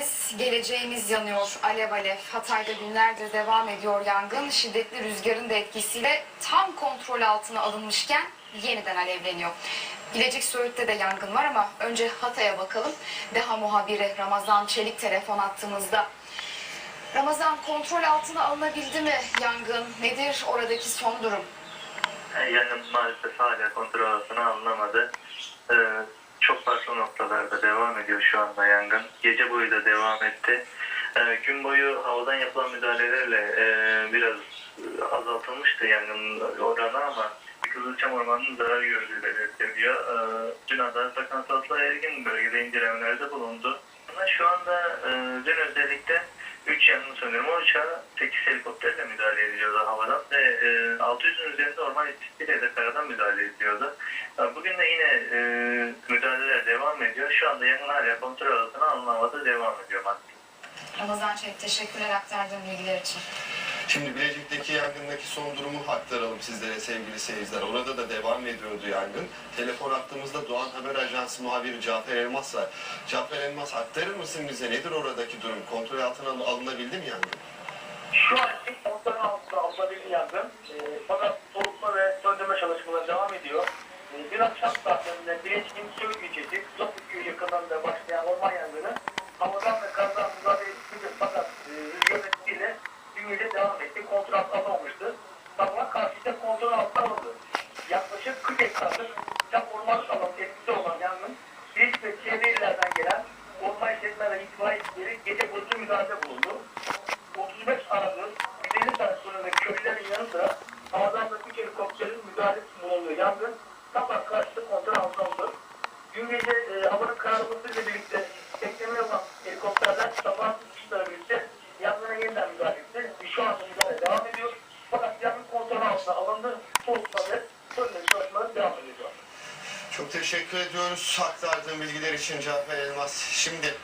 Ülkemiz, geleceğimiz yanıyor. Alev alev. Hatay'da günlerdir devam ediyor yangın. Şiddetli rüzgarın da etkisiyle tam kontrol altına alınmışken yeniden alevleniyor. Bilecik Söğüt'te de yangın var ama önce Hatay'a bakalım. Deha muhabiri Ramazan Çelik telefon attığımızda. Ramazan kontrol altına alınabildi mi yangın? Nedir oradaki son durum? Yangın maalesef hala kontrol altına alınamadı. Ee, çok farklı noktalarda devam ediyor şu anda yangın. Gece boyu da devam etti. Ee, gün boyu havadan yapılan müdahalelerle e, biraz azaltılmıştı yangın oranı ama Kızılçam Ormanı'nın zarar gördüğü belirtiliyor. Ee, dün Adalet Bakanı Satla Ergin bölgede incelemelerde bulundu. Ama şu anda e, dün özellikle 3 yangın söndürme uçağı 8 helikopterle müdahale ediyordu havadan ve e, 600'ün üzerinde orman ittifakıyla de karadan müdahale ediyordu. E, Bugün de yine e, devam ediyor. Şu anda yangın hala kontrol altına alınamadı devam ediyor madde. Ramazan Çelik teşekkürler aktardığın bilgiler için. Şimdi Bilecik'teki yangındaki son durumu aktaralım sizlere sevgili seyirciler. Orada da devam ediyordu yangın. Telefon attığımızda Doğan Haber Ajansı muhabiri Cafer Elmas var. Cafer Elmas aktarır mısın bize? Nedir oradaki durum? Kontrol altına al- alınabildi mi yangın? Şu an için kontrol altında alınabildi yangın. E, fakat soğutma ve söndürme çalışmaları devam ediyor. E, bir akşam saatlerinde Bileşik'in Söğüt gece devam etti. Kontrol altına alınmıştı. Sabah karşıda kontrol altına alındı. Yaklaşık 40 hektarlık tam ormanlık alan etkisi olan yangın Bileşik ve çevre gelen orman işletme ve itfaiye ekipleri gece boyunca müdahale bulundu. 35 Aralık 150 saat sonunda köylülerin yanı sıra havadan da 3 helikopterin müdahalesi bulunduğu yangın sabah karşıda kontrol altına alındı. Dün gece e, havanın kararmasıyla birlikte bekleme olan helikopterler sabah uçuşlarla birlikte yangına yeniden müdahale etti. Şu anda müdahale devam ediyor. Fakat yangın kontrol altına alındı. Ve söndürme çalışmaları devam ediyor. Çok teşekkür ediyoruz aktardığın bilgiler için Cafer Elmas. Şimdi